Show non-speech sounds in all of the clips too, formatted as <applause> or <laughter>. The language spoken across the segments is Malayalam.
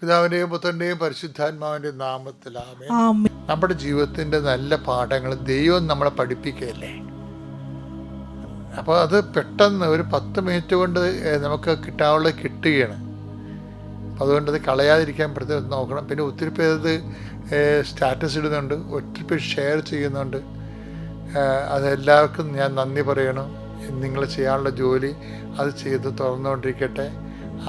പിതാവിന്റെയും പുത്രന്റെയും പരിശുദ്ധാത്മാവിന്റെ നാമത്തിൽ നമ്മുടെ ജീവിതത്തിന്റെ നല്ല പാഠങ്ങൾ ദൈവം നമ്മളെ പഠിപ്പിക്കുകയല്ലേ? അപ്പോൾ അത് പെട്ടെന്ന് ഒരു പത്ത് മിനിറ്റ് കൊണ്ട് നമുക്ക് കിട്ടാനുള്ളത് കിട്ടുകയാണ്. അതുകൊണ്ട് അത് കളയാതിരിക്കാൻ പ്രത്യേകം നോക്കണം. പിന്നെ ഒത്തിരി പേര് അത് സ്റ്റാറ്റസ് ഇടുന്നുണ്ട് ഒത്തിരി പേര് ഷെയർ ചെയ്യുന്നുണ്ട്. അതെല്ലാവർക്കും ഞാൻ നന്ദി പറയണം. നിങ്ങൾ ചെയ്യാനുള്ള ജോലി അത് ചെയ്ത് തുറന്നുകൊണ്ടിരിക്കട്ടെ.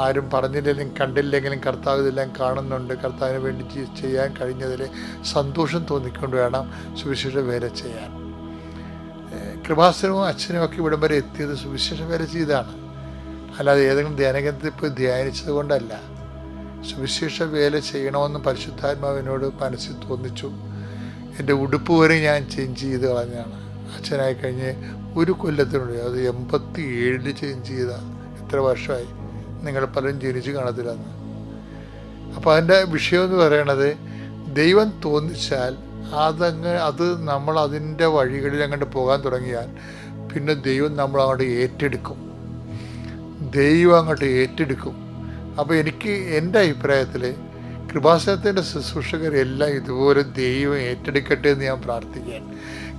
ആരും പറഞ്ഞില്ലെങ്കിലും കണ്ടില്ലെങ്കിലും കർത്താവ് ഇതെല്ലാം കാണുന്നുണ്ട്. കർത്താവിന് വേണ്ടി ചെയ്യാൻ കഴിഞ്ഞതിൽ സന്തോഷം തോന്നിക്കൊണ്ട് വേണം സുവിശേഷ വേല ചെയ്യാൻ. കൃപാസനവും അച്ഛനും ഒക്കെ ഇവിടം വരെ എത്തിയത് സുവിശേഷ വേല ചെയ്താണ് അല്ലാതെ ഏതെങ്കിലും ധ്യാനകേന്ദ്രത്തിൽ പോയി ധ്യാനിച്ചത് കൊണ്ടല്ല. സുവിശേഷ വേല ചെയ്യണമെന്ന് പരിശുദ്ധാത്മാവിനോട് മനസ്സിൽ തോന്നിച്ചു. എന്റെ ഉടുപ്പ് വരെ ഞാൻ ചേഞ്ച് ചെയ്ത് കളഞ്ഞാണ് അച്ഛനായി കഴിഞ്ഞ് ഒരു കൊല്ലത്തിനുള്ളിൽ അത് എൺപത്തി ഏഴിൽ ചേഞ്ച് ചെയ്ത. എത്ര വർഷമായി? നിങ്ങൾ പലരും ജനിച്ച് കാണത്തില്ലെന്ന്. അപ്പോൾ അതിന്റെ വിഷയം എന്ന് പറയണത് ദൈവം തോന്നിച്ചാൽ അതങ്ങ് അത് നമ്മൾ അതിന്റെ വഴികളിൽ അങ്ങോട്ട് പോകാൻ തുടങ്ങിയാൽ പിന്നെ ദൈവം നമ്മൾ അങ്ങോട്ട് ഏറ്റെടുക്കും. ദൈവം അങ്ങോട്ട് ഏറ്റെടുക്കും. അപ്പോൾ എനിക്ക് എന്റെ അഭിപ്രായത്തിൽ കൃപാസനത്തിന്റെ ശുശ്രൂഷകരെല്ലാം ഇതുപോലെ ദൈവം ഏറ്റെടുക്കട്ടെ എന്ന് ഞാൻ പ്രാർത്ഥിക്കാൻ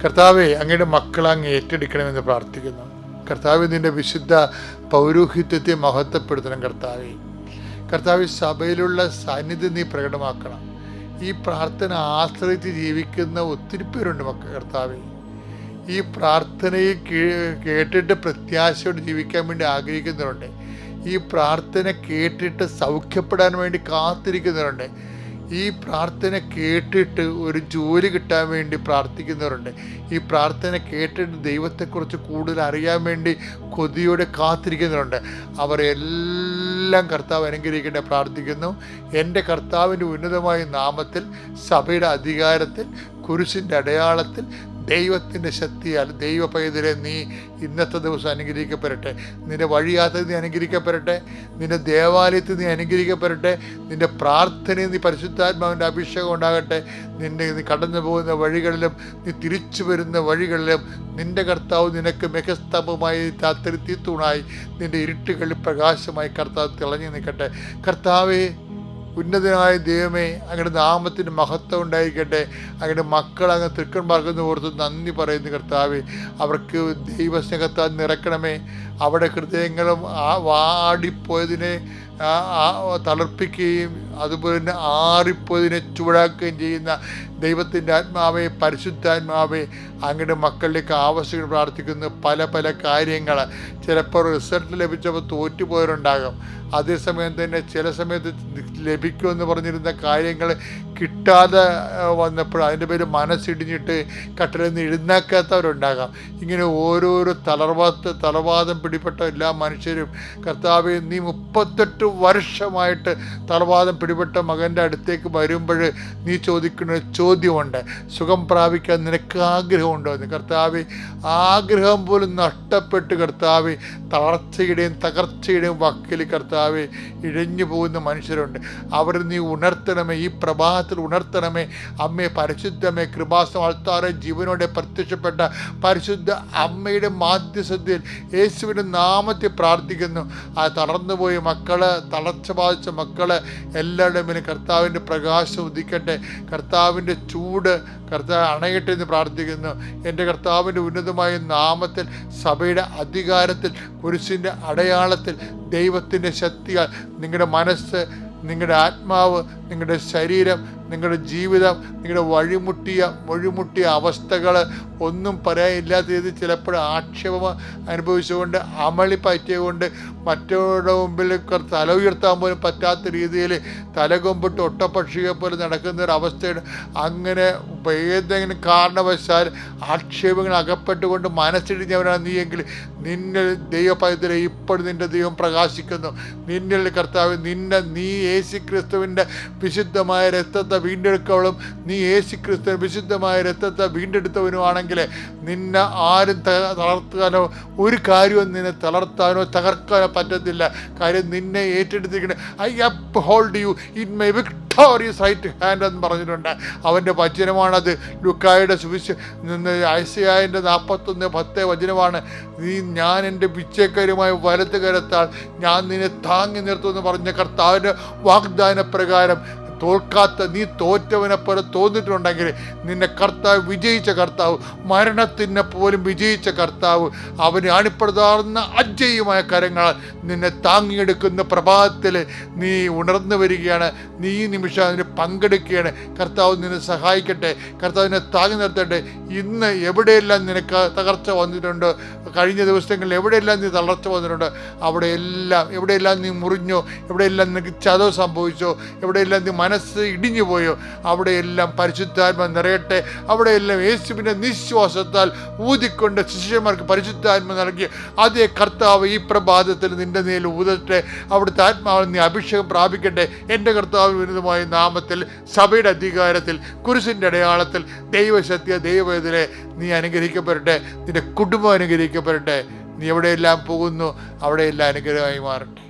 കർത്താവേ അങ്ങയുടെ മക്കളെ അങ്ങ് ഏറ്റെടുക്കണമെന്ന് പ്രാർത്ഥിക്കുന്നു. കർത്താവ് നിന്റെ വിശുദ്ധ പൗരോഹിത്യത്തെ മഹത്വപ്പെടുത്തണം കർത്താവെ. കർത്താവ് സഭയിലുള്ള സാന്നിധ്യം നീ പ്രകടമാക്കണം. ഈ പ്രാർത്ഥന ആശ്രയിച്ച് ജീവിക്കുന്ന ഒത്തിരി പേരുണ്ട് മക്ക കർത്താവെ. ഈ പ്രാർത്ഥനയെ കേട്ടിട്ട് പ്രത്യാശയോട് ജീവിക്കാൻ വേണ്ടി ആഗ്രഹിക്കുന്നവരുണ്ട്. ഈ പ്രാർത്ഥന കേട്ടിട്ട് സൗഖ്യപ്പെടാൻ വേണ്ടി കാത്തിരിക്കുന്നവരുണ്ട്. ഈ പ്രാർത്ഥന കേട്ടിട്ട് ഒരു ജോലി കിട്ടാൻ വേണ്ടി പ്രാർത്ഥിക്കുന്നവരുണ്ട്. ഈ പ്രാർത്ഥന കേട്ടിട്ട് ദൈവത്തെക്കുറിച്ച് കൂടുതൽ അറിയാൻ വേണ്ടി കൊതിയോടെ കാത്തിരിക്കുന്നവരുണ്ട്. അവർ എല്ലാം കർത്താവ് അനുഗ്രഹിക്കേണ്ട പ്രാർത്ഥിക്കുന്നു. എന്റെ കർത്താവിന്റെ ഉന്നതമായ നാമത്തിൽ സഭയുടെ അധികാരത്തിൽ കുരിശിന്റെ അടയാളത്തിൽ ദൈവത്തിന്റെ ശക്തിയാൽ ദൈവ പൈതലെ നീ ഇന്നത്തെ ദിവസം അനുഗ്രഹിക്കപ്പെടട്ടെ. നിന്റെ വഴിയാത്ര നീ അനുഗ്രഹിക്കപ്പെടട്ടെ. നിന്റെ ദേവാലയത്തിൽ നീ അനുഗ്രഹിക്കപ്പെടട്ടെ. നിന്റെ പ്രാർത്ഥനയിൽ നീ പരിശുദ്ധാത്മാവിന്റെ അഭിഷേകം ഉണ്ടാകട്ടെ. നിന്റെ നീ കടന്നു പോകുന്ന വഴികളിലും നീ തിരിച്ചു വരുന്ന വഴികളിലും നിന്റെ കർത്താവ് നിനക്ക് മികസ്തംഭമായി രാത്രി തീത്തൂണായി. നിന്റെ ഇരുട്ടുകളിൽ പ്രകാശമായി കർത്താവ് തിളങ്ങി നിൽക്കട്ടെ. കർത്താവേ ഉന്നതനായ ദൈവമേ അങ്ങയുടെ നാമത്തിന് മഹത്വം ഉണ്ടായിരിക്കട്ടെ. അങ്ങയുടെ മക്കൾ അങ്ങ് തൃക്കൺ പാർക്കുന്ന ഓർത്ത് നന്ദി പറയുന്നു കർത്താവെ. അവർക്ക് ദൈവസ്നേഹത്താൽ നിറക്കണമേ അവിടെ ഹൃദയങ്ങളും ആ വാടിപ്പോയതിനെ തളർപ്പിക്കുകയും അതുപോലെ തന്നെ ആറിപ്പോയതിനെ ചൂടാക്കുകയും ചെയ്യുന്ന ദൈവത്തിന്റെ ആത്മാവെ പരിശുദ്ധാത്മാവെ അങ്ങയുടെ മക്കളിലേക്ക് ആവശ്യങ്ങൾ പ്രാർത്ഥിക്കുന്ന പല പല കാര്യങ്ങൾ ചിലപ്പോൾ റിസൾട്ട് ലഭിച്ചപ്പോൾ തോറ്റുപോയവരുണ്ടാകും. അതേസമയം തന്നെ ചില സമയത്ത് ലഭിക്കുമെന്ന് പറഞ്ഞിരുന്ന കാര്യങ്ങൾ കിട്ടാതെ വന്നപ്പോൾ അതിന്റെ പേര് മനസ്സിടിഞ്ഞിട്ട് കട്ടിലിൽ നിന്ന് എഴുന്നേക്കാത്തവരുണ്ടാകാം. ഇങ്ങനെ ഓരോരോ തളർവാത്ത തളർവാദം പിടിപ്പെട്ട എല്ലാ മനുഷ്യരും കർത്താവെ നീ മുപ്പത്തെട്ട് വർഷമായിട്ട് തളർവാദം പിടിപെട്ട മകന്റെ അടുത്തേക്ക് വരുമ്പോൾ നീ ചോദിക്കുന്ന ഒരു ചോദ്യമുണ്ട്. സുഖം പ്രാപിക്കാൻ നിനക്ക് ആഗ്രഹമുണ്ടോ എന്ന്. കർത്താവ് ആഗ്രഹം പോലും നഷ്ടപ്പെട്ട് കർത്താവ് തളർച്ചയുടെയും തകർച്ചയുടെയും വക്കിൽ കർത്താവ് ഇഴഞ്ഞു പോകുന്ന മനുഷ്യരുണ്ട്. അവർ നീ ഉണർത്തണമേ ഈ പ്രഭാതത്തിൽ ഉണർത്തണമേ. അമ്മയെ പരിശുദ്ധമേ കൃപാസം അൾത്താറെ ജീവനോടെ പ്രത്യക്ഷപ്പെട്ട പരിശുദ്ധ അമ്മയുടെ മാധ്യസ്ഥതയിൽ യേശുവിന്റെ നാമത്തെ പ്രാർത്ഥിക്കുന്നു. ആ തളർന്നുപോയ മക്കൾ തളർച്ച ബാധിച്ച മക്കൾ എല്ലാവരുടെ മേലും കർത്താവിന്റെ പ്രകാശം ഉദിക്കട്ടെ. കർത്താവിന്റെ ചൂട് കർത്താവ് അണയട്ടെ എന്ന് പ്രാർത്ഥിക്കുന്നു. എന്റെ കർത്താവിന്റെ ഉന്നതമായ നാമത്തിൽ സഭയുടെ അധികാരത്തിൽ കുരിശിന്റെ അടയാളത്തിൽ ദൈവത്തിന്റെ ശക്തിയാൽ നിങ്ങളുടെ മനസ്സ് നിങ്ങളുടെ ആത്മാവ് നിങ്ങളുടെ ശരീരം നിങ്ങളുടെ ജീവിതം നിങ്ങളുടെ വഴിമുട്ടിയ വഴിമുട്ടിയ അവസ്ഥകൾ ഒന്നും പറയാനില്ലാത്ത രീതിയിൽ ചിലപ്പോൾ ആക്ഷേപം അനുഭവിച്ചുകൊണ്ട് അമളി പറ്റിയതുകൊണ്ട് മറ്റവരുടെ മുമ്പിൽ തല ഉയർത്താൻ പോലും പറ്റാത്ത രീതിയിൽ തലകൊമ്പിട്ട് ഒട്ടപ്പക്ഷിയെ പോലെ നടക്കുന്ന ഒരു അവസ്ഥയാണ്. അങ്ങനെ ഏതെങ്കിലും കാരണവശാൽ ആക്ഷേപങ്ങൾ അകപ്പെട്ടുകൊണ്ട് മനസ്സിടിഞ്ഞവനാണ് നീയെങ്കിൽ നിന്നിൽ ദൈവപൈതലെ ഇപ്പോൾ നിന്റെ ദൈവം പ്രകാശിക്കുന്നു. നിന്നിൽ കർത്താവ് നിന്നെ നീ യേശു ക്രിസ്തുവിന്റെ വിശുദ്ധമായ രക്തത്തെ വീണ്ടെടുക്കവളും നീ യേശു ക്രിസ്തു വിശുദ്ധമായ രക്തത്തെ വീണ്ടെടുത്തവനുമാണെങ്കിൽ നിന്നെ ആരും തളർത്താനോ ഒരു കാര്യവും നിന്നെ തളർത്താനോ തകർക്കാനോ പറ്റത്തില്ല. കാര്യം നിന്നെ ഏറ്റെടുത്തിരിക്കുന്ന I uphold you in my victorious right hand എന്ന് പറഞ്ഞിട്ടുണ്ട്. അവന്റെ വചനമാണത്. ലുക്കായുടെ സുവിശ ഐസയായന്റെ നാൽപ്പത്തൊന്ന് പത്ത് വചനമാണ്. നീ ഞാൻ എന്റെ വിച്ചക്കാരുമായി വലത്ത് കരത്താൽ ഞാൻ നിന്നെ താങ്ങി നിർത്തുമെന്ന് പറഞ്ഞ കർത്താവിന്റെ വാഗ്ദാന പ്രകാരം തോൽക്കാത്ത നീ തോറ്റവനെ പോലെ തോന്നിട്ടുണ്ടെങ്കിൽ നിന്നെ കർത്താവ് വിജയിച്ച കർത്താവ് മരണത്തിനെ പോലും വിജയിച്ച കർത്താവ് അവന് അണിപ്പെടുത്താവുന്ന അജയ്യമായ കരങ്ങളാൽ നിന്നെ താങ്ങിയെടുക്കുന്ന പ്രഭാതത്തിൽ നീ ഉണർന്നു വരികയാണ്. നീ ഈ നിമിഷം അതിന് പങ്കെടുക്കുകയാണ്. കർത്താവ് നിന്നെ സഹായിക്കട്ടെ. കർത്താവ് നിന്നെ താങ്ങി നിർത്തട്ടെ. ഇന്ന് എവിടെയെല്ലാം നിനക്ക് തകർച്ച വന്നിട്ടുണ്ട്? കഴിഞ്ഞ ദിവസങ്ങളിൽ എവിടെയെല്ലാം നീ തളർച്ച വന്നിട്ടുണ്ട്? അവിടെയെല്ലാം എവിടെയെല്ലാം നീ മുറിഞ്ഞോ? എവിടെയെല്ലാം നിനക്ക് ചതവ് സംഭവിച്ചോ? എവിടെയെല്ലാം നീ മനസ്സ് ഇടിഞ്ഞു പോയോ? അവിടെയെല്ലാം പരിശുദ്ധാത്മ നിറയട്ടെ. അവിടെയെല്ലാം യേശുവിന്റെ നിശ്വാസത്താൽ ഊതിക്കൊണ്ട് ശിഷ്യന്മാർക്ക് പരിശുദ്ധാത്മ നൽകി. അതേ കർത്താവ് ഈ പ്രഭാതത്തിൽ നിന്റെ നേരിൽ ഊതട്ടെ. അവിടുത്തെ ആത്മാവിൽ നീ അഭിഷേകം പ്രാപിക്കട്ടെ. എന്റെ കർത്താവ് വിരുദ്ധമായ നാമത്തിൽ സഭയുടെ അധികാരത്തിൽ കുരിശിന്റെ അടയാളത്തിൽ ദൈവശക്തിയ ദൈവവേദനെ നീ അനുഗ്രഹിക്കപ്പെടട്ടെ. നിന്റെ കുടുംബം അനുഗ്രഹിക്കപ്പെടട്ടെ. നീ എവിടെയെല്ലാം പോകുന്നു അവിടെയെല്ലാം അനുഗ്രഹമായി മാറട്ടെ.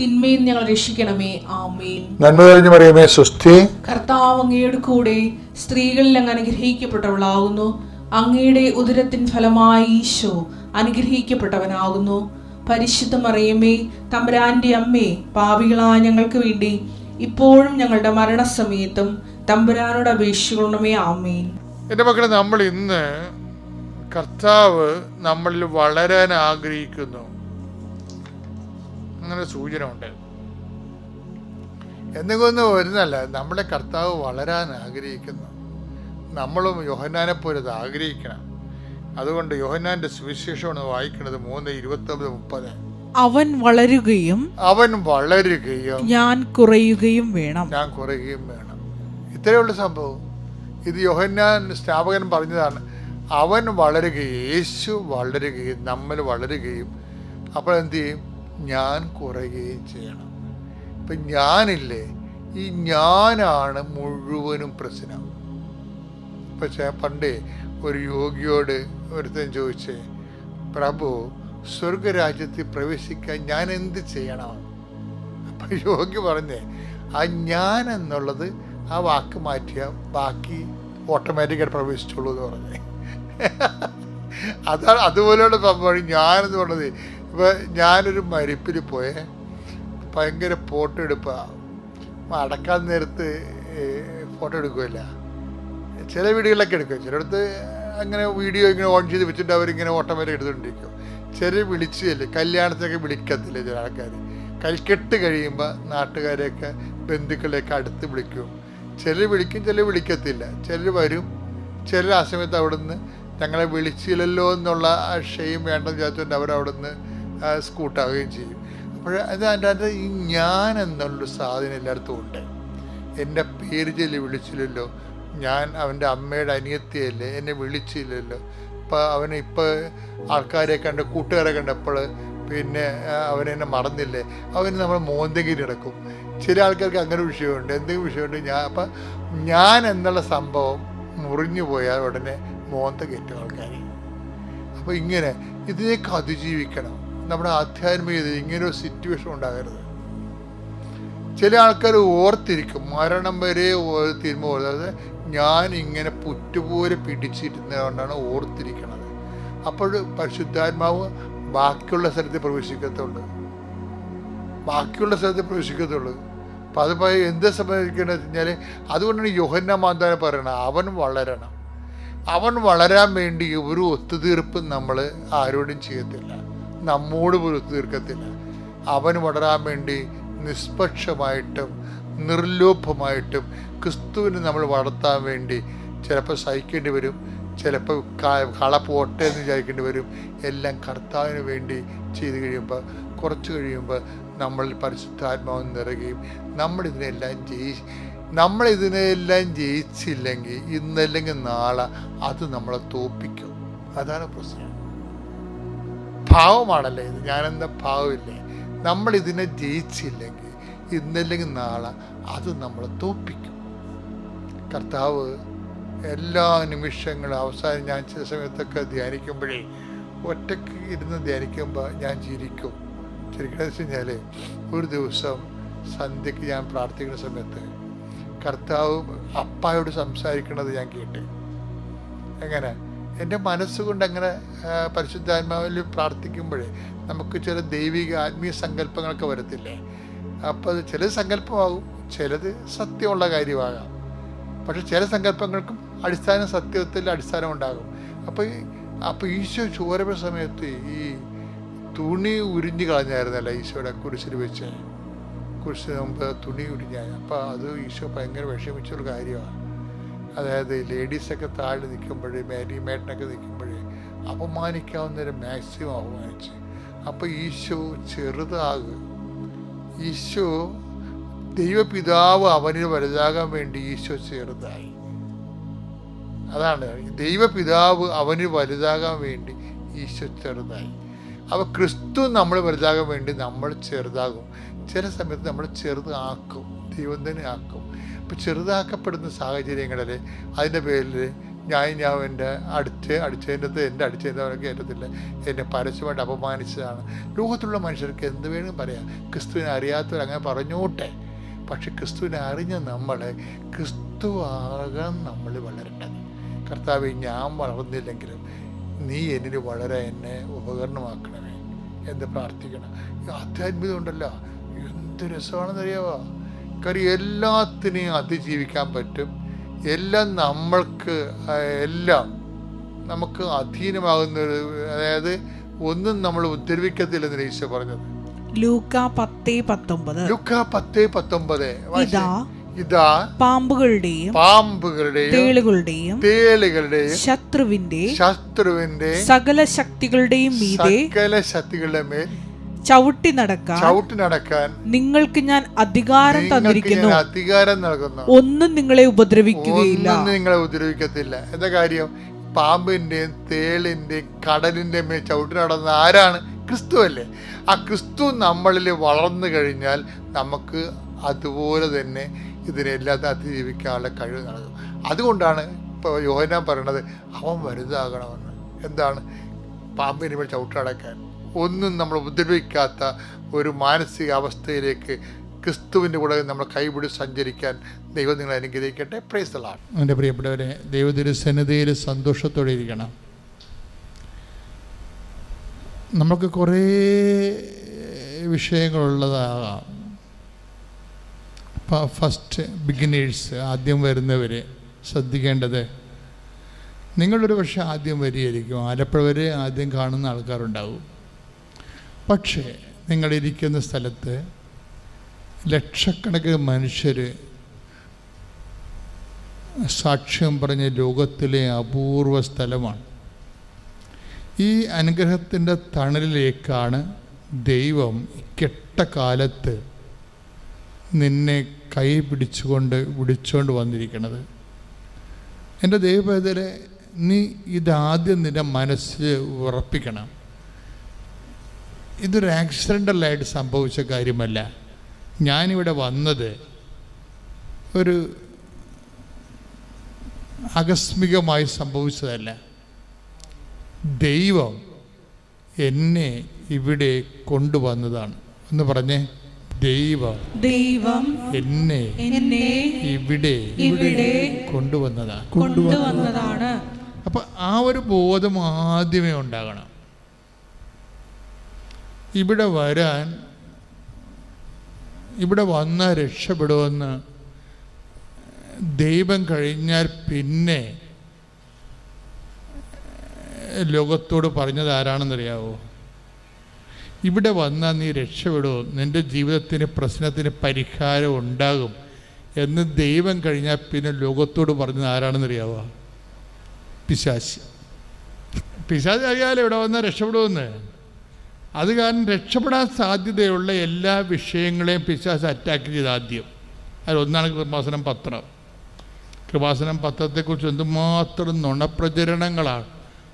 തിന്മയിൽ ഞങ്ങൾ രക്ഷിക്കണമേ. ആമേൻ. നന്മ കഴിഞ്ഞു പറയുമേ സുസ്ഥി കർത്താവ് അങ്ങയുടെ കൂടെ സ്ത്രീകളിൽ അങ്ങ് അനുഗ്രഹിക്കപ്പെട്ടവളാകുന്നു. അങ്ങയുടെ ഉദരത്തിൻ ഫലമായി ഈശോ അനുഗ്രഹിക്കപ്പെട്ടവനാകുന്നു. പരിശുദ്ധ മറിയമ്മേ തമ്പുരാന്റെ അമ്മേ പാവികളായ ഞങ്ങൾക്ക് വേണ്ടി ഇപ്പോഴും ഞങ്ങളുടെ മരണസമയത്തും തമ്പുരാനോട് അപേക്ഷിക്കണമേ. ആമേൻ. എന്റെ മക്കളെ നമ്മൾ ഇന്ന് കർത്താവ് നമ്മളിൽ വളരാൻ ആഗ്രഹിക്കുന്നു. അങ്ങനെ സൂചന ഉണ്ട് എന്തെങ്കിലും വരുന്നല്ല നമ്മുടെ കർത്താവ് വളരാൻ ആഗ്രഹിക്കുന്നു. നമ്മളും യോഹന്നാനെ പോലെ അത് ആഗ്രഹിക്കണം. അതുകൊണ്ട് യോഹന്നാന്റെ സുവിശേഷമാണ് വായിക്കുന്നത് മൂന്ന് ഇരുപത്തൊമ്പത് മുപ്പത്. അവൻ വളരുകയും അവൻ വളരുകയും ഞാൻ കുറയുകയും വേണം. ഞാൻ കുറയുകയും വേണം. ഇത്രയുള്ള സംഭവം. ഇത് യോഹന്നാൻ സ്ഥാപകൻ പറഞ്ഞതാണ്. അവൻ വളരുകയും യേശു വളരുകയും നമ്മൾ വളരുകയും. അപ്പോൾ എന്ത് ചെയ്യും? ഞാൻ കുറയുകയും ചെയ്യണം. ഇപ്പം ഞാനില്ലേ ഈ ഞാനാണ് മുഴുവനും പ്രശ്നം. പക്ഷേ പണ്ടേ ഒരു യോഗിയോട് ഒരുത്തൻ ചോദിച്ചേ പ്രഭു സ്വർഗരാജ്യത്തിൽ പ്രവേശിക്കാൻ ഞാൻ എന്ത് ചെയ്യണം? അപ്പം യോഗി പറഞ്ഞേ ആ ഞാൻ എന്നുള്ളത് ആ വാക്ക് മാറ്റിയ ബാക്കി ഓട്ടോമാറ്റിക്കായിട്ട് പ്രവേശിച്ചോളൂ എന്ന് പറഞ്ഞേ. <laughs> അതാണ് അതുപോലെയുള്ള സംഭവം ഞാനെന്ന് പറഞ്ഞത്. ഇപ്പം ഞാനൊരു മരിപ്പിൽ പോയേ ഭയങ്കര ഫോട്ടോ എടുപ്പാണ് അടക്കാൻ നേരത്ത് ഫോട്ടോ എടുക്കുമല്ല ചില വീടുകളിലൊക്കെ എടുക്കും. ചിലയിടത്ത് അങ്ങനെ വീഡിയോ ഇങ്ങനെ ഓൺ ചെയ്ത് വെച്ചിട്ട് അവരിങ്ങനെ ഓട്ടോമാറ്റിക് എടുത്തുകൊണ്ടിരിക്കും. ചില വിളിച്ചില്ലേ കല്യാണത്തിനൊക്കെ വിളിക്കത്തില്ല ചില ആൾക്കാർ കൽക്കെട്ട് കഴിയുമ്പോൾ നാട്ടുകാരെയൊക്കെ ബന്ധുക്കളെയൊക്കെ അടുത്ത് വിളിക്കും. ചിലർ വിളിക്കും ചിലർ വിളിക്കത്തില്ല. ചിലർ വരും. ചിലർ ആ സമയത്ത് അവിടുന്ന് ഞങ്ങളെ വിളിച്ചില്ലല്ലോ എന്നുള്ള ആ ഷെയും വേണ്ടെന്ന് വിചാരിച്ചുകൊണ്ട് അവരവിടുന്ന് സ്കൂട്ടാവുകയും ചെയ്യും. അപ്പോൾ അത് അതിന്റെ അത് ഈ ഞാൻ എന്നുള്ളൊരു സാധനം എല്ലായിടത്തും ഉണ്ട്. എന്റെ പേര് ചൊല്ലി വിളിച്ചില്ലല്ലോ. ഞാൻ അവന്റെ അമ്മയുടെ അനിയത്തിയല്ലേ എന്നെ വിളിച്ചില്ലല്ലോ. ഇപ്പം അവന് ഇപ്പോൾ ആൾക്കാരെ കണ്ട് കൂട്ടുകാരെ കണ്ടപ്പോൾ പിന്നെ അവനെന്നെ മറന്നില്ലേ. അവന് നമ്മൾ മോന്തെങ്കിലും ഇടക്കും ചില ആൾക്കാർക്ക് അങ്ങനെ വിഷയമുണ്ട്. എന്തെങ്കിലും വിഷയമുണ്ട് ഞാൻ അപ്പം ഞാൻ എന്നുള്ള സംഭവം മുറിഞ്ഞു പോയാൽ ഉടനെ മോന്ത കയറ്റും ആൾക്കാർ അപ്പോൾ ഇങ്ങനെ ഇതിനേക്ക് അതിജീവിക്കണം നമ്മുടെ ആധ്യാത്മികത ഇങ്ങനെ ഒരു സിറ്റുവേഷൻ ഉണ്ടാകരുത്. ചില ആൾക്കാർ ഓർത്തിരിക്കും മരണം വരെ ഓർത്തിരുമ്പോൾ അതായത് ഞാൻ ഇങ്ങനെ പുറ്റുപോലെ പിടിച്ചിരുന്നതുകൊണ്ടാണ് ഓർത്തിരിക്കുന്നത് അപ്പോൾ പരിശുദ്ധാത്മാവ് ബാക്കിയുള്ള സ്ഥലത്ത് പ്രവേശിക്കത്തുള്ളൂ. ബാക്കിയുള്ള സ്ഥലത്ത് പ്രവേശിക്കത്തുള്ളൂ. അപ്പം അത് എന്ത് സംഭവിക്കണമെന്ന് വെച്ചാൽ അതുകൊണ്ടാണ് യോഹന്ന മാന്താനെ പറയണത് അവൻ വളരണം. അവൻ വളരാൻ വേണ്ടി ഒരു ഒത്തുതീർപ്പും നമ്മൾ ആരോടും ചെയ്യത്തില്ല. നമ്മോട് പോലും തീർക്കത്തില്ല അവൻ വളരാൻ വേണ്ടി നിഷ്പക്ഷമായിട്ടും നിർലോഭമായിട്ടും ക്രിസ്തുവിനെ നമ്മൾ വളർത്താൻ വേണ്ടി ചിലപ്പോൾ സഹിക്കേണ്ടി വരും ചിലപ്പോൾ കള പോട്ടെ എന്ന് വിചാരിക്കേണ്ടി വരും. എല്ലാം കർത്താവിന് വേണ്ടി ചെയ്തു കഴിയുമ്പോൾ കുറച്ച് കഴിയുമ്പോൾ നമ്മൾ പരിശുദ്ധാത്മാവ് നിറയുകയും നമ്മളിതിനെല്ലാം ജയി നമ്മളിതിനെല്ലാം ജയിച്ചില്ലെങ്കിൽ ഇന്നല്ലെങ്കിൽ നാളെ അത് നമ്മളെ തോപ്പിക്കും. അതാണ് പ്രശ്നം. ഭാവമാണല്ലേ ഇത്? ഞാനെന്താ ഭാവമില്ലേ നമ്മൾ ഇതിനെ ജയിച്ചില്ലെങ്കിൽ ഇന്നല്ലെങ്കിൽ നാളെ അത് നമ്മൾ തോപ്പിക്കും. കർത്താവ് എല്ലാ നിമിഷങ്ങളും അവസാനം ഞാൻ ചില സമയത്തൊക്കെ ധ്യാനിക്കുമ്പോഴേ ഒറ്റയ്ക്ക് ഇരുന്ന് ധ്യാനിക്കുമ്പോൾ ഞാൻ ചിരിക്കും. ചിരിക്കണമെന്ന് വെച്ച് കഴിഞ്ഞാൽ ഒരു ദിവസം സന്ധ്യയ്ക്ക് ഞാൻ പ്രാർത്ഥിക്കുന്ന സമയത്ത് കർത്താവ് അപ്പായോട് സംസാരിക്കുന്നത് ഞാൻ കേട്ട്. എങ്ങനെ? എന്റെ മനസ്സുകൊണ്ട് അങ്ങനെ പരിശുദ്ധാത്മാവിൽ പ്രാർത്ഥിക്കുമ്പോഴേ നമുക്ക് ചില ദൈവിക ആത്മീയ സങ്കല്പങ്ങളൊക്കെ വരത്തില്ലേ? അപ്പോൾ അത് ചിലത് സങ്കല്പമാകും ചിലത് സത്യമുള്ള കാര്യമാകാം. പക്ഷെ ചില സങ്കല്പങ്ങൾക്കും അടിസ്ഥാന സത്യത്തിൽ അടിസ്ഥാനം ഉണ്ടാകും. അപ്പോൾ അപ്പോൾ ഈശോ ചോരവ സമയത്ത് ഈ തുണി ഉരിഞ്ഞു കളഞ്ഞായിരുന്നല്ല ഈശോയുടെ കുരിശിൽ വെച്ച്. കുരിശിന് മുമ്പ് തുണി ഉരിഞ്ഞായി അപ്പോൾ അത് ഈശോ ഭയങ്കര വിഷമിച്ചൊരു കാര്യമാണ്. അതായത് ലേഡീസൊക്കെ താഴെ നിൽക്കുമ്പോഴേ മേരി മേട്ടനൊക്കെ നിൽക്കുമ്പോഴേ അപമാനിക്കാവുന്നവരെ മാക്സിമം അപമാനിച്ച്. അപ്പോൾ ഈശോ ചെറുതാകുക ഈശോ ദൈവപിതാവ് അവന് വലുതാകാൻ വേണ്ടി ഈശോ ചെറുതായി. അതാണ് ദൈവപിതാവ് അവന് വലുതാകാൻ വേണ്ടി ഈശോ ചെറുതായി. അപ്പോൾ ക്രിസ്തു നമ്മൾ വലുതാകാൻ വേണ്ടി നമ്മൾ ചെറുതാകും. ചില സമയത്ത് നമ്മൾ ചെറുതാക്കും. ദൈവം തന്നെ ആക്കും. ഇപ്പം ചെറുതാക്കപ്പെടുന്ന സാഹചര്യങ്ങളിൽ അതിന്റെ പേരിൽ ഞാൻ ഞാൻ എന്റെ അടിച്ച് അടിച്ചതിന്റെ എന്റെ അടിച്ചതിന്റെ ഏറ്റത്തില്ല എന്നെ പരസ്യമായിട്ട് അപമാനിച്ചതാണ്. ലോകത്തുള്ള മനുഷ്യർക്ക് എന്ത് വേണമെങ്കിലും പറയാം. ക്രിസ്തുവിനെ അറിയാത്തവർ അങ്ങനെ പറഞ്ഞോട്ടെ. പക്ഷെ ക്രിസ്തുവിനെ അറിഞ്ഞ നമ്മൾ ക്രിസ്തു ആകാൻ നമ്മൾ വളരേണ്ടത് കർത്താവ് ഞാൻ വളർന്നില്ലെങ്കിലും നീ എന്നിൽ വളരെ എന്നെ ഉപകരണമാക്കണമേ എന്ന് പ്രാർത്ഥിക്കണം. ആധ്യാത്മികം എന്ത് രസമാണെന്നറിയാവോ? കാര്യം എല്ലാത്തിനെയും അതിജീവിക്കാൻ പറ്റും. എല്ലാം നമ്മൾക്ക് എല്ലാം നമുക്ക് അധീനമാകുന്ന ഒരു അതായത് ഒന്നും നമ്മൾ ഉദ്ധരവിക്കത്തില്ലെന്ന് ഈശോ പറഞ്ഞത്. ലൂക്ക പത്തേ പത്തൊമ്പത്. ലുക്ക പത്ത് പത്തൊമ്പത്. ഇതാ ഇതാ പാമ്പുകളുടെയും പാമ്പുകളുടെയും തേളുകളുടെയും തേളുകളുടെയും ശത്രുവിന്റെ ശത്രുവിന്റെ സകല ശക്തികളുടെയും മീതെ സകല ശക്തികളുടെ മേൽ ചവിട്ടി നടക്കാൻ ചവിട്ടി നടക്കാൻ നിങ്ങൾക്ക് ഞാൻ അധികാരം തന്നിരിക്കുന്നു. അധികാരം നൽകുന്നു. ഒന്നും നിങ്ങളെ ഉപദ്രവിക്കുകയില്ല. നിങ്ങളെ ഉപദ്രവിക്കത്തില്ല. എന്താ കാര്യം? പാമ്പിന്റെയും തേളിന്റെയും കടലിന്റെയും മേൽ ചവിട്ടി നടന്ന ആരാണ്? ക്രിസ്തു അല്ലേ? ആ ക്രിസ്തു നമ്മളിൽ വളർന്നു കഴിഞ്ഞാൽ നമുക്ക് അതുപോലെ തന്നെ ഇതിനെല്ലാം അതിജീവിക്കാനുള്ള കഴിവ് നടക്കും അതുകൊണ്ടാണ് ഇപ്പോൾ യോഹനാൻ പറയണത് അവൻ വലുതാകണമെന്ന്. എന്താണ്? പാമ്പിന് മേൽ ചവിട്ടടക്കാൻ ഒന്നും നമ്മൾ ഉപദ്രവിക്കാത്ത ഒരു മാനസികാവസ്ഥയിലേക്ക് ക്രിസ്തുവിന്റെ കൂടെ നമ്മൾ കൈപിടി സഞ്ചരിക്കാൻ ദൈവം നിങ്ങളെ അനുഗ്രഹിക്കട്ടെ. പ്രൈസ്തലാണ് എന്റെ പ്രിയപ്പെട്ടവരെ ദൈവത്തിന്റെ സന്നിധിയിൽ സന്തോഷത്തോടെ ഇരിക്കണം. നമുക്ക് കുറേ വിഷയങ്ങളുള്ളതാകാം. ഫസ്റ്റ് ബിഗിനേഴ്സ് ആദ്യം വരുന്നവർ ശ്രദ്ധിക്കേണ്ടത് നിങ്ങളൊരു പക്ഷേ ആദ്യം വരികയായിരിക്കും ആലപ്പുഴ വരെ ആദ്യം കാണുന്ന ആൾക്കാരുണ്ടാവും. പക്ഷേ നിങ്ങളിരിക്കുന്ന സ്ഥലത്ത് ലക്ഷക്കണക്കിന് മനുഷ്യർ സാക്ഷ്യം പറഞ്ഞ ലോകത്തിലെ അപൂർവ സ്ഥലമാണ്. ഈ അനുഗ്രഹത്തിന്റെ തണലിലേക്കാണ് ദൈവം ഈ കെട്ട കാലത്ത് നിന്നെ കൈ പിടിച്ചുകൊണ്ട് വിളിച്ചുകൊണ്ട് വന്നിരിക്കുന്നത് എന്റെ ദൈവവേദനെ നീ ഇതാദ്യം നിന്റെ മനസ്സിൽ ഉറപ്പിക്കണം ഇതൊരു ആക്സിഡന്റലായിട്ട് സംഭവിച്ച കാര്യമല്ല. ഞാനിവിടെ വന്നത് ഒരു ആകസ്മികമായി സംഭവിച്ചതല്ല. ദൈവം എന്നെ ഇവിടെ കൊണ്ടുവന്നതാണ്. എന്ന് പറഞ്ഞേ. ദൈവം ദൈവം എന്നെ എന്നെ ഇവിടെ ഇവിടെ കൊണ്ടുവന്നതാണ്. കൊണ്ടുവന്നതാണ്. അപ്പൊ ആ ഒരു ബോധം ആദ്യമേ ഉണ്ടാകണം. ഇവിടെ വരാൻ ഇവിടെ വന്നാൽ രക്ഷപ്പെടുമെന്ന് ദൈവം കഴിഞ്ഞാൽ പിന്നെ ലോകത്തോട് പറഞ്ഞത് ആരാണെന്നറിയാവോ? ഇവിടെ വന്നാൽ നീ രക്ഷപ്പെടുമോ നിന്റെ ജീവിതത്തിന് പ്രശ്നത്തിന് പരിഹാരം ഉണ്ടാകും എന്ന് ദൈവം കഴിഞ്ഞാൽ പിന്നെ ലോകത്തോട് പറഞ്ഞത് ആരാണെന്നറിയാവോ? പിശാശ് പിശാശ് അറിയാലോ ഇവിടെ വന്നാൽ രക്ഷപ്പെടുമെന്ന്? അത് കാരണം രക്ഷപ്പെടാൻ സാധ്യതയുള്ള എല്ലാ വിഷയങ്ങളെയും പിശാസ് അറ്റാക്ക് ചെയ്ത് ആദ്യം. അതിലൊന്നാണ് കൃപാസനം പത്രം. കൃപാസനം പത്രത്തെക്കുറിച്ച് എന്തുമാത്രം നുണപ്രചരണങ്ങളാണ്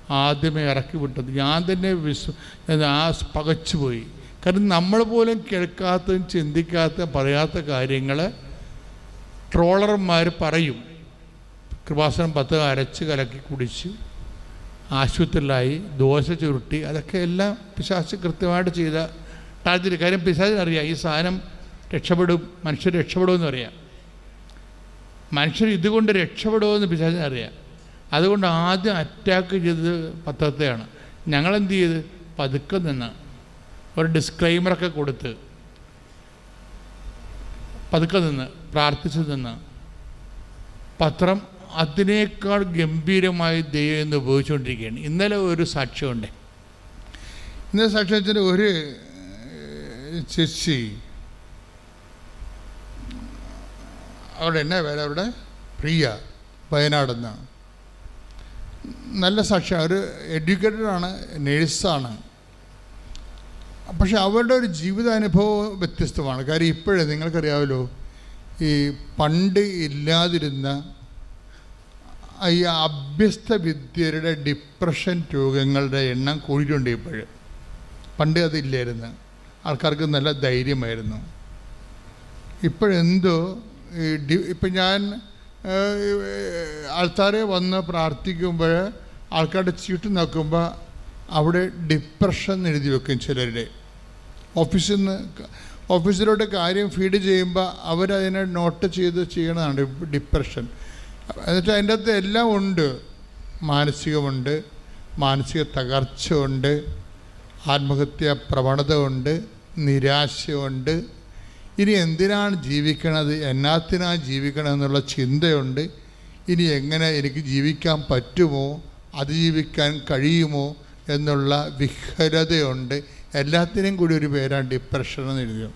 ആദ്യമേ ഇറക്കി വിട്ടത്. ഞാൻ തന്നെ വിശ്വ ആ പകച്ചുപോയി കാരണം നമ്മൾ പോലും കേൾക്കാത്തതും ചിന്തിക്കാത്ത പറയാത്ത കാര്യങ്ങൾ ട്രോളർമാർ പറയും. കൃപാസനം പത്ത് അരച്ച് കലക്കി കുടിച്ച് ആശുപത്രിയിലായി ദോശ ചുരുട്ടി അതൊക്കെ എല്ലാം പിശാച്ച് കൃത്യമായിട്ട് ചെയ്ത ടാർജറ്റ് കാര്യം പിശാചിനറിയാം ഈ സാധനം രക്ഷപ്പെടും മനുഷ്യർ രക്ഷപ്പെടുമെന്ന് അറിയാം മനുഷ്യർ ഇതുകൊണ്ട് രക്ഷപ്പെടുമെന്ന് പിശാചിനറിയാം അതുകൊണ്ട് ആദ്യം അറ്റാക്ക് ചെയ്തത് പത്രത്തെയാണ്. ഞങ്ങളെന്ത് ചെയ്ത്? പതുക്കെ നിന്ന് ഒരു ഡിസ്ക്ലൈമറൊക്കെ കൊടുത്ത് പതുക്കെ നിന്ന് പ്രാർത്ഥിച്ചു നിന്ന് പത്രം അതിനേക്കാൾ ഗംഭീരമായി ദൈവം ഇന്ന് ഉപയോഗിച്ചുകൊണ്ടിരിക്കുകയാണ്. ഇന്നലെ ഒരു സാക്ഷ്യമുണ്ട്. ഇന്നലെ സാക്ഷ്യം വെച്ചാൽ ഒരു ചേച്ചി. അവിടെ എന്നാ പേര് അവിടെ പ്രിയ വയനാടെന്ന്. നല്ല സാക്ഷ്യം. അവർ എഡ്യൂക്കേറ്റഡ് ആണ് നേഴ്സാണ് പക്ഷെ അവരുടെ ഒരു ജീവിതാനുഭവം വ്യത്യസ്തമാണ്. കാര്യം ഇപ്പോഴേ നിങ്ങൾക്കറിയാമല്ലോ ഈ പണ്ട് ഇല്ലാതിരുന്ന ഈ അഭ്യസ്ത വിദ്യരുടെ ഡിപ്രഷൻ രോഗങ്ങളുടെ എണ്ണം കൂടിയിട്ടുണ്ട് ഇപ്പോഴും. പണ്ട് അതില്ലായിരുന്നു. ആൾക്കാർക്ക് നല്ല ധൈര്യമായിരുന്നു. ഇപ്പോഴെന്തോ ഇപ്പം ഞാൻ ആൾക്കാരെ വന്ന് പ്രാർത്ഥിക്കുമ്പോൾ ആൾക്കാരുടെ ചീട്ട് നോക്കുമ്പോൾ അവിടെ ഡിപ്രഷൻ എഴുതി വെക്കും ചിലരുടെ. ഓഫീസിൽ നിന്ന് ഓഫീസിലോട്ട് കാര്യം ഫീഡ് ചെയ്യുമ്പോൾ അവരതിനെ നോട്ട് ചെയ്ത് ചെയ്യണതാണ് ഡിപ്രഷൻ എന്നിട്ട് അതിന്റെ അകത്ത് എല്ലാം ഉണ്ട്. മാനസികമുണ്ട് മാനസിക തകർച്ച ഉണ്ട് ആത്മഹത്യ പ്രവണത ഉണ്ട് നിരാശയുണ്ട്. ഇനി എന്തിനാണ് ജീവിക്കണത്? എന്നാത്തിനാണ് ജീവിക്കണം എന്നുള്ള ചിന്തയുണ്ട്. ഇനി എങ്ങനെ എനിക്ക് ജീവിക്കാൻ പറ്റുമോ? അതിജീവിക്കാൻ കഴിയുമോ? എന്നുള്ള വിഹ്വലതയുണ്ട്. എല്ലാത്തിനും കൂടി ഒരു പേരാണ് ഡിപ്രഷൻ എന്ന് എഴുതിയത്.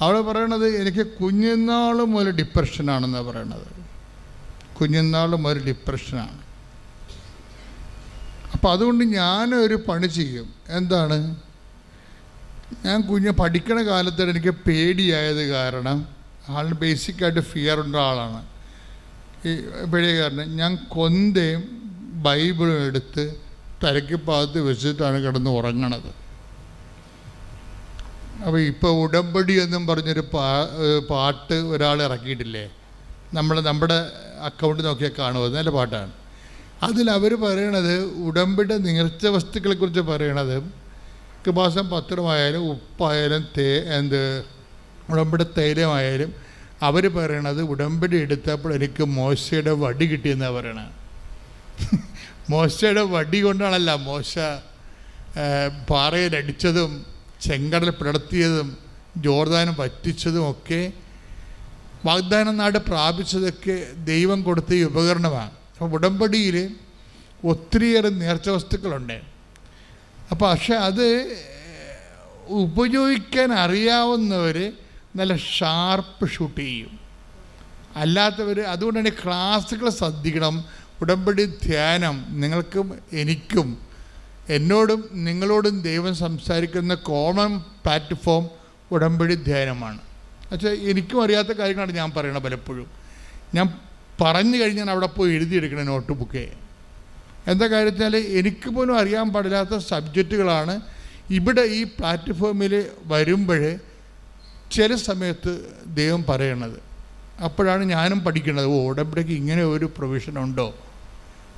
അവൾ പറയണത് എനിക്ക് കുഞ്ഞുനാൾ മുതൽ ഡിപ്രഷനാണെന്നാണ് പറയണത്. കുഞ്ഞുനാൾ ഒരു ഡിപ്രഷനാണ് അപ്പോൾ അതുകൊണ്ട് ഞാനൊരു പണി ചെയ്യും. എന്താണ്? ഞാൻ കുഞ്ഞ് പഠിക്കണ കാലത്ത് എനിക്ക് പേടിയായത് കാരണം ആളിന് ബേസിക്കായിട്ട് ഫിയർ ഉള്ള ആളാണ്. ഈ പേടിയ കാരണം ഞാൻ കൊന്തയും ബൈബിളും എടുത്ത് തലയ്ക്ക് വെച്ചിട്ടാണ് കിടന്ന് ഉറങ്ങണത്. അപ്പോൾ ഇപ്പോൾ ഉടമ്പടി എന്നും പറഞ്ഞൊരു പാ പാട്ട് ഒരാൾ ഇറക്കിയിട്ടില്ലേ? നമ്മൾ നമ്മുടെ അക്കൗണ്ട് നോക്കിയാൽ കാണുമോ നല്ല പാട്ടാണ്. അതിൽ അവർ പറയണത് ഉടമ്പടി വസ്തുക്കളെ വസ്തുക്കളെക്കുറിച്ച് പറയണത് കൃപാസം പത്രമായാലും ഉപ്പായാലും തേ എന്ത് ഉടമ്പിടെ തൈലമായാലും അവർ പറയണത് ഉടമ്പടി എടുത്തപ്പോൾ എനിക്ക് മോശയുടെ വടി കിട്ടിയെന്നാണ് പറയണത്. <laughs> മോശയുടെ വടി കൊണ്ടാണല്ല മോശ പാറയിലടിച്ചതും ചെങ്കടൽ പിളർത്തിയതും ജോർദാനം പറ്റിച്ചതും ഒക്കെ വാഗ്ദാന നാട് പ്രാപിച്ചതൊക്കെ ദൈവം കൊടുത്ത ഈ ഉപകരണമാണ്. അപ്പോൾ ഉടമ്പടിയിൽ ഒത്തിരിയേറെ നേർച്ച വസ്തുക്കളുണ്ട്. അപ്പോൾ പക്ഷെ അത് ഉപയോഗിക്കാൻ അറിയാവുന്നവർ നല്ല ഷാർപ്പ് ഷൂട്ട് ചെയ്യും. അല്ലാത്തവർ അതുകൊണ്ടാണ് ക്ലാസ്സുകൾ ശ്രദ്ധിക്കണം ഉടമ്പടി ധ്യാനം നിങ്ങൾക്കും എനിക്കും എന്നോടും നിങ്ങളോടും ദൈവം സംസാരിക്കുന്ന കോമൺ പ്ലാറ്റ്ഫോം ഉടമ്പടി ധ്യാനമാണ്. പക്ഷേ എനിക്കും അറിയാത്ത കാര്യങ്ങളാണ് ഞാൻ പറയണത് പലപ്പോഴും. ഞാൻ പറഞ്ഞു കഴിഞ്ഞാൽ അവിടെ പോയി എഴുതിയെടുക്കണം നോട്ട് ബുക്കേ എന്താ കാര്യത്തിനാൽ എനിക്ക് പോലും അറിയാൻ പാടില്ലാത്ത സബ്ജക്റ്റുകളാണ് ഇവിടെ ഈ പ്ലാറ്റ്ഫോമിൽ വരുമ്പോൾ ചില സമയത്ത് ദൈവം പറയണത്. അപ്പോഴാണ് ഞാനും പഠിക്കുന്നത് ഓ ഉടമ്പടിക്ക് ഇങ്ങനെ ഒരു പ്രൊവിഷൻ ഉണ്ടോ?